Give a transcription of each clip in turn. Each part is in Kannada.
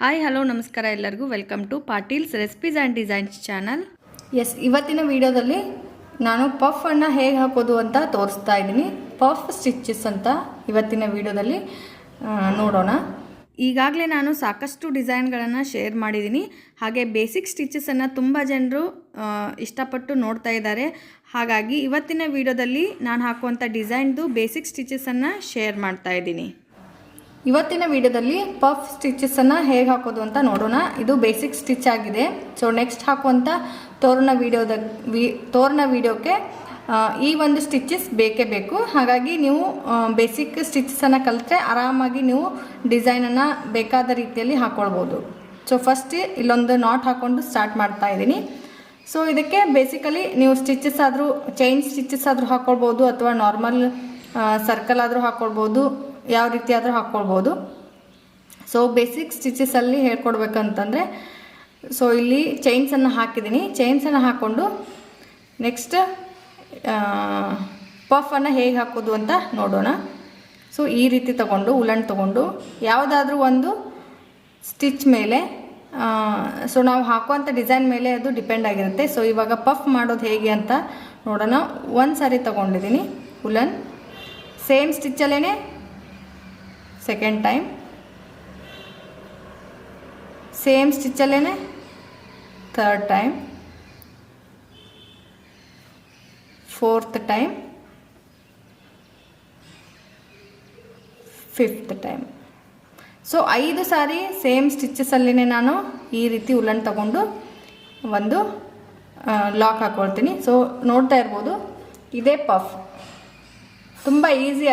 ಹಾಯ್ ಹಲೋ ನಮಸ್ಕಾರ ಎಲ್ಲರಿಗೂ. Welcome to Patil's recipes and designs channel S ಇವತ್ತಿನ ವಿಡಿಯೋದಲ್ಲಿ ನಾನು ಪಫನ್ನು ಹೇಗೆ ಹಾಕೋದು ಅಂತ ತೋರಿಸ್ತಾ ಇದ್ದೀನಿ. ಪಫ್ ಸ್ಟಿಚಸ್ ಅಂತ ಇವತ್ತಿನ ವಿಡಿಯೋದಲ್ಲಿ ನೋಡೋಣ. ಈಗಾಗಲೇ ನಾನು ಸಾಕಷ್ಟು ಡಿಸೈನ್ಗಳನ್ನು ಶೇರ್ ಮಾಡಿದ್ದೀನಿ. ಹಾಗೆ ಬೇಸಿಕ್ ಸ್ಟಿಚಸನ್ನು ತುಂಬ ಜನರು ಇಷ್ಟಪಟ್ಟು ನೋಡ್ತಾ ಇದ್ದಾರೆ. ಹಾಗಾಗಿ ಇವತ್ತಿನ ವಿಡಿಯೋದಲ್ಲಿ ನಾನು ಹಾಕುವಂಥ ಡಿಸೈನ್ದು ಬೇಸಿಕ್ ಸ್ಟಿಚಸನ್ನು ಶೇರ್ ಮಾಡ್ತಾ ಇದ್ದೀನಿ. ಇವತ್ತಿನ ವಿಡಿಯೋದಲ್ಲಿ ಪಫ್ ಸ್ಟಿಚಸನ್ನು ಹೇಗೆ ಹಾಕೋದು ಅಂತ ನೋಡೋಣ. ಇದು ಬೇಸಿಕ್ ಸ್ಟಿಚ್ ಆಗಿದೆ. ಸೊ ನೆಕ್ಸ್ಟ್ ಹಾಕುವಂಥ ತೋರಣ ವಿಡಿಯೋದ ವಿ ತೋರಣ ವಿಡಿಯೋಕ್ಕೆ ಈ ಒಂದು ಸ್ಟಿಚಸ್ ಬೇಕೇ ಬೇಕು. ಹಾಗಾಗಿ ನೀವು ಬೇಸಿಕ್ ಸ್ಟಿಚಸನ್ನು ಕಲಿತ್ರೆ ಆರಾಮಾಗಿ ನೀವು ಡಿಸೈನನ್ನು ಬೇಕಾದ ರೀತಿಯಲ್ಲಿ ಹಾಕ್ಕೊಳ್ಬೋದು ಸೊ ಫಸ್ಟ್ ಇಲ್ಲೊಂದು ನಾಟ್ ಹಾಕ್ಕೊಂಡು ಸ್ಟಾರ್ಟ್ ಮಾಡ್ತಾ ಇದ್ದೀನಿ. ಸೊ ಇದಕ್ಕೆ ಬೇಸಿಕಲಿ ನೀವು ಸ್ಟಿಚಸ್ ಆದರೂ ಚೈನ್ ಸ್ಟಿಚಸ್ ಆದರೂ ಹಾಕ್ಕೊಳ್ಬೋದು ಅಥವಾ ನಾರ್ಮಲ್ ಸರ್ಕಲ್ ಆದರೂ ಹಾಕ್ಕೊಳ್ಬೋದು ಯಾವ ರೀತಿ ಆದರೂ ಹಾಕ್ಕೊಳ್ಬೋದು. ಸೊ ಬೇಸಿಕ್ ಸ್ಟಿಚಸಲ್ಲಿ ಹೇಳ್ಕೊಡ್ಬೇಕಂತಂದರೆ ಸೊ ಇಲ್ಲಿ ಚೈನ್ಸನ್ನು ಹಾಕಿದ್ದೀನಿ. ಚೈನ್ಸನ್ನು ಹಾಕ್ಕೊಂಡು ನೆಕ್ಸ್ಟ್ ಪಫನ್ನು ಹೇಗೆ ಹಾಕೋದು ಅಂತ ನೋಡೋಣ. ಸೊ ಈ ರೀತಿ ತಗೊಂಡು ಉಲನ್ ತಗೊಂಡು, ಯಾವುದಾದ್ರೂ ಒಂದು ಸ್ಟಿಚ್ ಮೇಲೆ ಸೊ ನಾವು ಹಾಕುವಂಥ ಡಿಸೈನ್ ಮೇಲೆ ಅದು ಡಿಪೆಂಡ್ ಆಗಿರುತ್ತೆ. ಸೊ ಇವಾಗ ಪಫ್ ಮಾಡೋದು ಹೇಗೆ ಅಂತ ನೋಡೋಣ. ಒಂದು ಸಾರಿ ತಗೊಂಡಿದ್ದೀನಿ ಉಲನ್ ಸೇಮ್ ಸ್ಟಿಚ್ಚಲ್ಲೇ second time same ಸ್ಟಿಚ್ಚಲ್ಲೇ third time fourth time fifth time so ಐದು ಸಾರಿ ಸೇಮ್ ಸ್ಟಿಚ್ಚಸಲ್ಲಿನೇ ನಾನು ಈ ರೀತಿ ಉಲ್ಲನ್ ತಗೊಂಡು ಒಂದು ಲಾಕ್ ಹಾಕ್ಕೊಳ್ತೀನಿ ಸೊ ನೋಡ್ತಾ ಇರ್ಬೋದು. ಇದೇ ಪಫ್ ತುಂಬ ಈಸಿ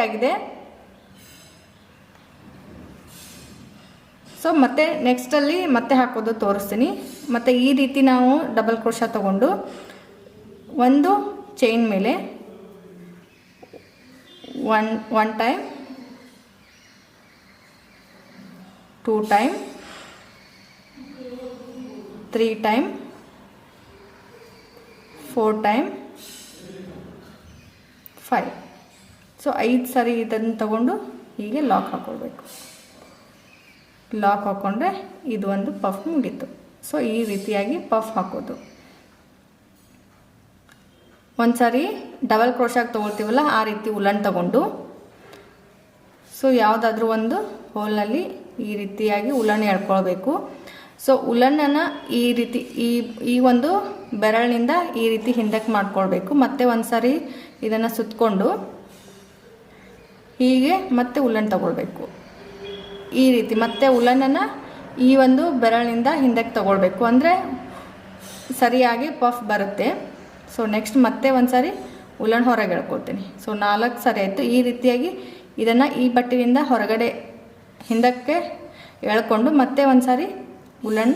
ಸೊ ಮತ್ತೆ ನೆಕ್ಸ್ಟಲ್ಲಿ ಮತ್ತೆ ಹಾಕೋದು ತೋರಿಸ್ತೀನಿ. ಮತ್ತು ಈ ರೀತಿ ನಾವು ಡಬಲ್ ಕ್ರೋಶ ತಗೊಂಡು ಒಂದು ಚೈನ್ ಮೇಲೆ one one time two time three time four time five so ಐದು ಸಾರಿ ಇದನ್ನು ತಗೊಂಡು ಹೀಗೆ ಲಾಕ್ ಹಾಕ್ಕೊಳ್ಬೇಕು ಲಾಕ್ ಹಾಕ್ಕೊಂಡ್ರೆ ಇದು ಒಂದು ಪಫ್ ಮುಗೀತು ಸೊ ಈ ರೀತಿಯಾಗಿ ಪಫ್ ಹಾಕೋದು. ಒಂದು ಡಬಲ್ ಕ್ರೋಶಾಗಿ ತೊಗೊಳ್ತೀವಲ್ಲ, ಆ ರೀತಿ ಉಲನ್ ತಗೊಂಡು. ಸೊ ಯಾವುದಾದ್ರೂ ಒಂದು ಹೋಲ್ನಲ್ಲಿ ಈ ರೀತಿಯಾಗಿ ಉಲನ್ ಎಳ್ಕೊಳ್ಬೇಕು. ಸೊ ಉಲನ್ನನ್ನು ಈ ರೀತಿ, ಈ ಈ ಒಂದು ಬೆರಳಿನಿಂದ ಈ ರೀತಿ ಹಿಂದಕ್ಕೆ ಮಾಡ್ಕೊಳ್ಬೇಕು. ಮತ್ತೆ ಒಂದು ಸಾರಿ ಇದನ್ನು ಸುತ್ತಕೊಂಡು ಹೀಗೆ ಮತ್ತೆ ಉಲ್ಲನ್ ತಗೊಳ್ಬೇಕು. ಈ ರೀತಿ ಮತ್ತೆ ಉಲನನ್ನು ಈ ಒಂದು ಬೆರಳಿನಿಂದ ಹಿಂದಕ್ಕೆ ತಗೊಳ್ಬೇಕು. ಅಂದರೆ ಸರಿಯಾಗಿ ಪಫ್ ಬರುತ್ತೆ. ಸೊ ನೆಕ್ಸ್ಟ್ ಮತ್ತೆ ಒಂದು ಸಾರಿ ಉಲನ್ ಹೊರಗೆ ಎಳ್ಕೊಳ್ತೀನಿ. ಸೊ ನಾಲ್ಕು ಸರಿ ಆಯಿತು. ಈ ರೀತಿಯಾಗಿ ಇದನ್ನು ಈ ಬಟ್ಟೆಯಿಂದ ಹೊರಗಡೆ ಹಿಂದಕ್ಕೆ ಎಳ್ಕೊಂಡು ಮತ್ತೆ ಒಂದು ಸಾರಿ ಉಲನ್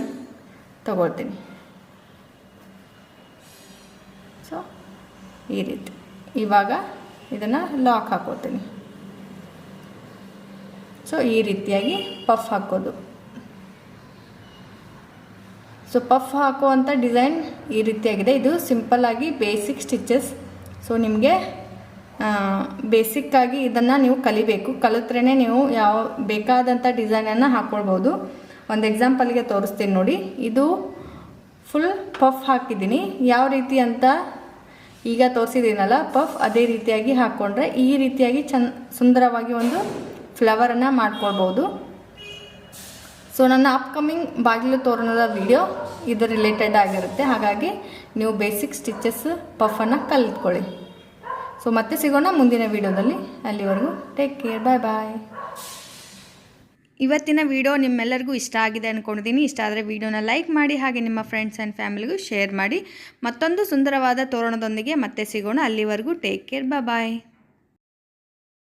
ತಗೊಳ್ತೀನಿ. ಸೊ ಈ ರೀತಿ. ಇವಾಗ ಇದನ್ನು ಲಾಕ್ ಹಾಕೋತೀನಿ ಸೊ ಈ ರೀತಿಯಾಗಿ ಪಫ್ ಹಾಕೋದು. ಸೊ ಪಫ್ ಹಾಕುವಂಥ ಡಿಸೈನ್ ಈ ರೀತಿಯಾಗಿದೆ. ಇದು ಸಿಂಪಲ್ಲಾಗಿ ಬೇಸಿಕ್ ಸ್ಟಿಚಸ್ ಸೊ ನಿಮಗೆ ಬೇಸಿಕ್ಕಾಗಿ ಇದನ್ನು ನೀವು ಕಲಿಬೇಕು. ಕಲಿತ್ರೇ ನೀವು ಯಾವ ಬೇಕಾದಂಥ ಡಿಸೈನನ್ನು ಹಾಕ್ಕೊಳ್ಬೋದು ಒಂದು ಎಕ್ಸಾಂಪಲ್ಗೆ ತೋರಿಸ್ತೀನಿ ನೋಡಿ. ಇದು ಫುಲ್ ಪಫ್ ಹಾಕಿದ್ದೀನಿ. ಯಾವ ರೀತಿ ಅಂತ ಈಗ ತೋರಿಸಿದ್ದೀನಲ್ಲ ಪಫ್ ಅದೇ ರೀತಿಯಾಗಿ ಹಾಕ್ಕೊಂಡ್ರೆ ಈ ರೀತಿಯಾಗಿ ಚಂದ ಸುಂದರವಾಗಿ ಒಂದು ಫ್ಲವರನ್ನು ಮಾಡ್ಕೊಳ್ಬೋದು. ಸೊ ನನ್ನ ಅಪ್ಕಮಿಂಗ್ ಬಾಗಿಲು ತೋರಣದ ವಿಡಿಯೋ ಇದು ರಿಲೇಟೆಡ್ ಆಗಿರುತ್ತೆ. ಹಾಗಾಗಿ ನೀವು ಬೇಸಿಕ್ ಸ್ಟಿಚಸ್ ಪಫನ್ನು ಕಲಿತ್ಕೊಳ್ಳಿ. ಸೊ ಮತ್ತೆ ಸಿಗೋಣ ಮುಂದಿನ ವಿಡಿಯೋದಲ್ಲಿ ಅಲ್ಲಿವರೆಗೂ ಟೇಕ್ ಕೇರ್ ಬಾಯ್ ಬಾಯ್ ಇವತ್ತಿನ ವಿಡಿಯೋ ನಿಮ್ಮೆಲ್ಲರಿಗೂ ಇಷ್ಟ ಆಗಿದೆ ಅಂದ್ಕೊಂಡಿದ್ದೀನಿ ಇಷ್ಟ ಆದರೆ ವಿಡಿಯೋನ ಲೈಕ್ ಮಾಡಿ, ಹಾಗೆ ನಿಮ್ಮ ಫ್ರೆಂಡ್ಸ್ ಆ್ಯಂಡ್ ಫ್ಯಾಮಿಲಿಗೂ ಶೇರ್ ಮಾಡಿ. ಮತ್ತೊಂದು ಸುಂದರವಾದ ತೋರಣದೊಂದಿಗೆ ಮತ್ತೆ ಸಿಗೋಣ. ಅಲ್ಲಿವರೆಗೂ ಟೇಕ್ ಕೇರ್ ಬಾಯ್